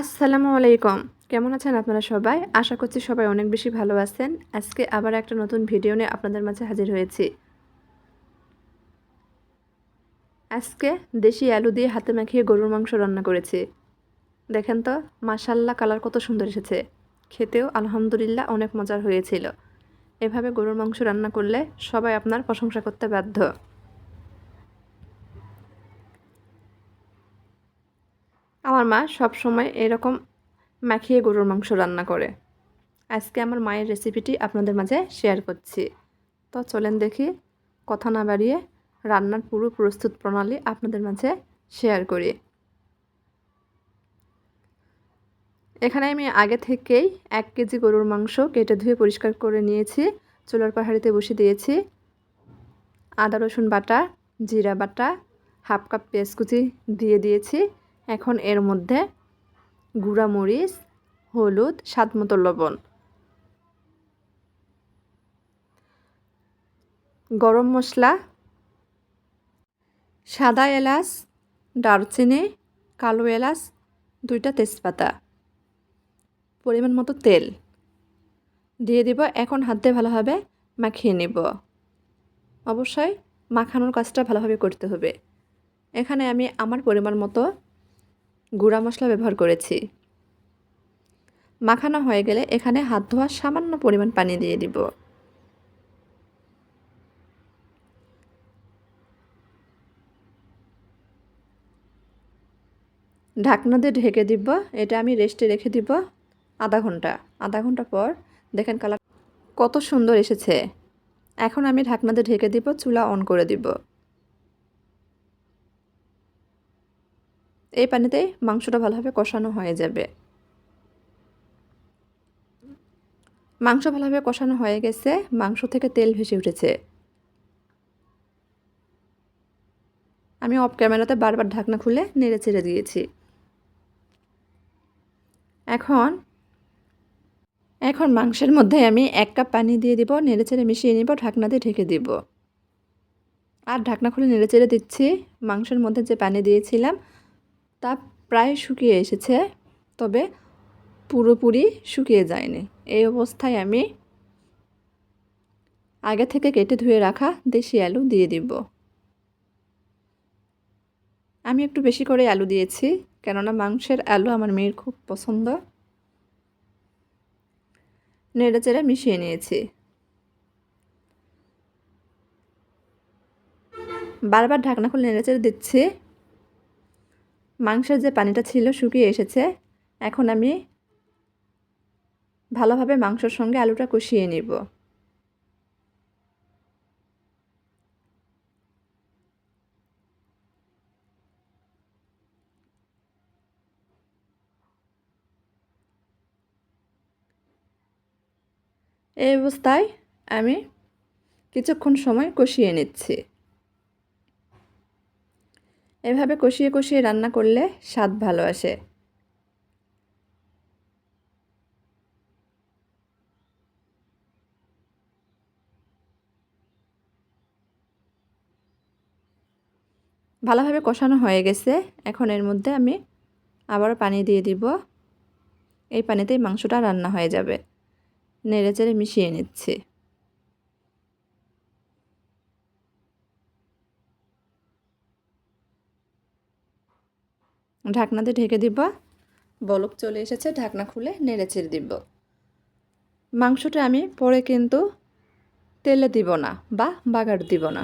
আসসালামু আলাইকুম। কেমন আছেন আপনারা সবাই? আশা করছি সবাই অনেক বেশি ভালো আছেন। আজকে আবার একটা নতুন ভিডিও নিয়ে আপনাদের মাঝে হাজির হয়েছি। আজকে দেশি আলু দিয়ে হাতে মাখিয়ে গরুর মাংস রান্না করেছি। দেখেন তো মাসাল্লা কালার কত সুন্দর এসেছে। খেতেও আলহামদুলিল্লাহ অনেক মজার হয়েছিল। এভাবে গরুর মাংস রান্না করলে সবাই আপনার প্রশংসা করতে বাধ্য। আমার মা সব সময় এরকম মাখিয়ে গরুর মাংস রান্না করে। আজকে আমার মায়ের রেসিপিটি আপনাদের মাঝে শেয়ার করছি। তো চলেন দেখি, কথা না বাড়িয়ে রান্নার পুরো প্রস্তুত প্রণালী আপনাদের মাঝে শেয়ার করি। এখানে আমি আগে থেকেই এক কেজি গরুর মাংস কেটে ধুয়ে পরিষ্কার করে নিয়েছি, চুলার পাহাড়িতে বসে দিয়েছি। আদা রসুন বাটা, জিরা বাটা, হাফ কাপ পেঁয়াজ কুচি দিয়ে দিয়েছি। এখন এর মধ্যে গুঁড়া মরিচ হলুদ, স্বাদ মতো লবণ। গরম মশলা, সাদা এলাচ, দারচিনি, কালো এলাচ, দুইটা তেজপাতা। পরিমাণ মতো তেল। দিয়ে দিব, এখন হাত দিয়ে ভালোভাবে মাখিয়ে নেব। অবশ্যই মাখানোর কাজটা ভালোভাবে করতে হবে। এখানে আমি আমার পরিমাণ মতো গুঁড়া মশলা ব্যবহার করেছি। মাখানো হয়ে গেলে এখানে হাত ধোয়ার সামান্য পরিমাণ পানি দিয়ে দিব। ঢাকনা দিয়ে ঢেকে দিব, এটা আমি রেস্টে রেখে দিব আধা ঘণ্টা। আধা ঘণ্টা পর দেখেন কালার কত সুন্দর এসেছে। এখন আমি ঢাকনা দিয়ে ঢেকে দিব, চুলা অন করে দিব। এই পানিতে মাংসটা ভালোভাবে কষানো হয়ে যাবে। মাংস ভালোভাবে কষানো হয়ে গেছে, মাংস থেকে তেল ভেসে উঠেছে। আমি অফ ক্যামেরাতে বারবার ঢাকনা খুলে নেড়ে চেড়ে দিয়েছি। এখন এখন মাংসের মধ্যে আমি এক কাপ পানি দিয়ে দিব, নেড়ে চেড়ে মিশিয়ে নিব, ঢাকনা দিয়ে ঢেকে দিব। আর ঢাকনা খুলে নেড়ে চেড়ে দিচ্ছি, মাংসের মধ্যে যে পানি দিয়েছিলাম তা প্রায় শুকিয়ে এসেছে, তবে পুরোপুরি শুকিয়ে যায়নি। এই অবস্থায় আমি আগে থেকে কেটে ধুয়ে রাখা দেশি আলু দিয়ে দিব। আমি একটু বেশি করে আলু দিয়েছি, কেননা মাংসের আলু আমার মেয়ের খুব পছন্দ। নেড়ে চেড়ে মিশিয়ে নিয়েছি। বারবার ঢাকনা খুলে নেড়ে চেড়ে দিচ্ছি। মাংসের যে পানিটা ছিল শুকিয়ে এসেছে, এখন আমি ভালোভাবে মাংসর সঙ্গে আলুটা কষিয়ে নিব। এই অবস্থায় আমি কিছুক্ষণ সময় কষিয়ে নিচ্ছি। এভাবে কষিয়ে কষিয়ে রান্না করলে স্বাদ ভালো আসে। ভালোভাবে কষানো হয়ে গেছে। এখন এর মধ্যে আমি আবারও পানি দিয়ে দিব। এই পানিতেই মাংসটা রান্না হয়ে যাবে। নেড়ে চেড়ে মিশিয়ে নিচ্ছি। ঢাকনা দিয়ে ঢেকে দিব। বলক চলে এসেছে, ঢাকনা খুলে নেড়ে চেড়ে দিব। মাংসটা আমি পরে কিন্তু তেলে দিব না বা বাগার দিব না।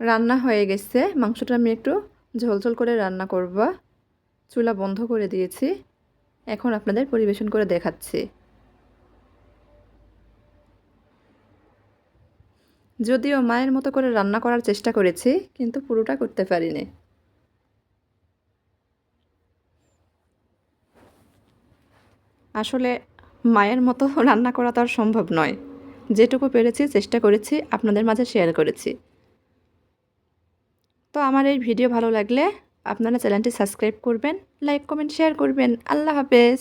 রান্না হয়ে গেছে। মাংসটা আমি একটু ঝোলঝোল করে রান্না করব। চুলা বন্ধ করে দিয়েছি। এখন আপনাদের পরিবেশন করে দেখাচ্ছি। যদিও মায়ের মতো করে রান্না করার চেষ্টা করেছি, কিন্তু পুরোটা করতে পারিনি। আসলে মায়ের মতো রান্না করা তো আর সম্ভব নয়। যেটুকু পেরেছি, চেষ্টা করেছি, আপনাদের মাঝে শেয়ার করেছি। তো আমার এই ভিডিও ভালো লাগলে আপনারা চ্যানেলটি সাবস্ক্রাইব করবেন, লাইক, কমেন্ট শেয়ার করবেন। আল্লাহ হাফেজ।